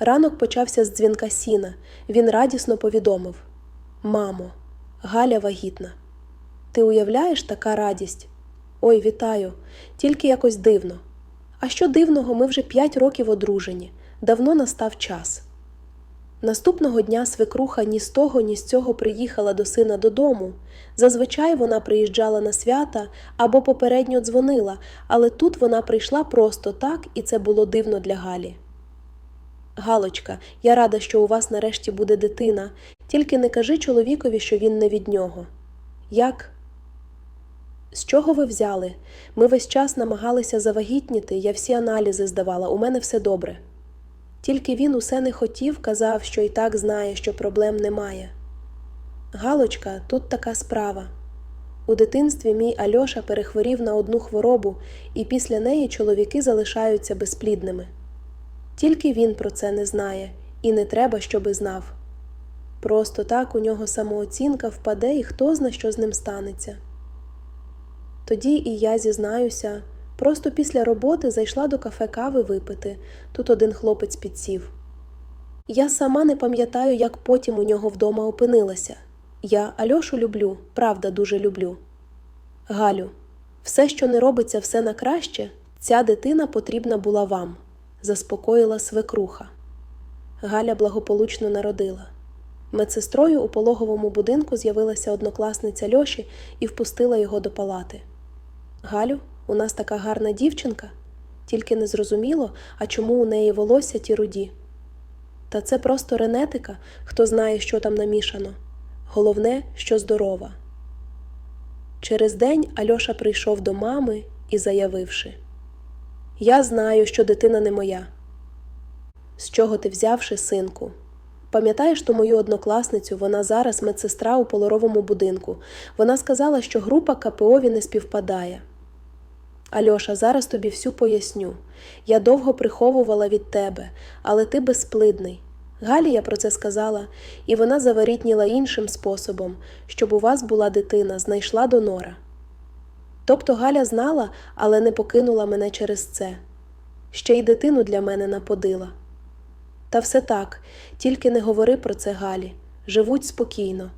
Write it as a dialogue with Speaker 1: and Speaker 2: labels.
Speaker 1: Ранок почався з дзвінка сіна. Він радісно повідомив Мамо, Галя вагітна. Ти уявляєш така радість? Ой, вітаю, тільки якось дивно. А що дивного, ми вже п'ять років одружені, давно настав час. Наступного дня свекруха ні з того, ні з цього приїхала до сина додому. Зазвичай вона приїжджала на свята або попередньо дзвонила, але тут вона прийшла просто так, і це було дивно для Галі. Галочка, я рада, що у вас нарешті буде дитина, тільки не кажи чоловікові, що він не від нього. Як? З чого ви взяли? Ми весь час намагалися завагітніти, я всі аналізи здавала, у мене все добре. Тільки він усе не хотів, казав, що і так знає, що проблем немає. Галочка, тут така справа. У дитинстві мій Альоша перехворів на одну хворобу, і після неї чоловіки залишаються безплідними. Тільки він про це не знає, і не треба, щоби знав. Просто так у нього самооцінка впаде, і хто зна, що з ним станеться. Тоді і я зізнаюся, просто після роботи зайшла до кафе кави випити, тут один хлопець підсів. Я сама не пам'ятаю, як потім у нього вдома опинилася. Я Альошу люблю, правда, дуже люблю. Галю, все, що не робиться все на краще, ця дитина потрібна була вам, заспокоїла свекруха. Галя благополучно народила. Медсестрою у пологовому будинку з'явилася однокласниця Льоші і впустила його до палати. Галю, у нас така гарна дівчинка, тільки не зрозуміло, а чому у неї волосся ті руді. Та це просто ренетика, хто знає, що там намішано. Головне, що здорова. Через день Альоша прийшов до мами і заявивши: Я знаю, що дитина не моя. З чого ти взявши, синку? Пам'ятаєш ту мою однокласницю, вона зараз медсестра у полоровому будинку. Вона сказала, що група КПОві не співпадає. Альоша, зараз тобі всю поясню. Я довго приховувала від тебе, але ти безплидний. Галі я про це сказала, і вона заварітніла іншим способом, щоб у вас була дитина, знайшла донора. Тобто Галя знала, але не покинула мене через це. Ще й дитину для мене наподила. Та все так, тільки не говори про це Галі. Живуть спокійно.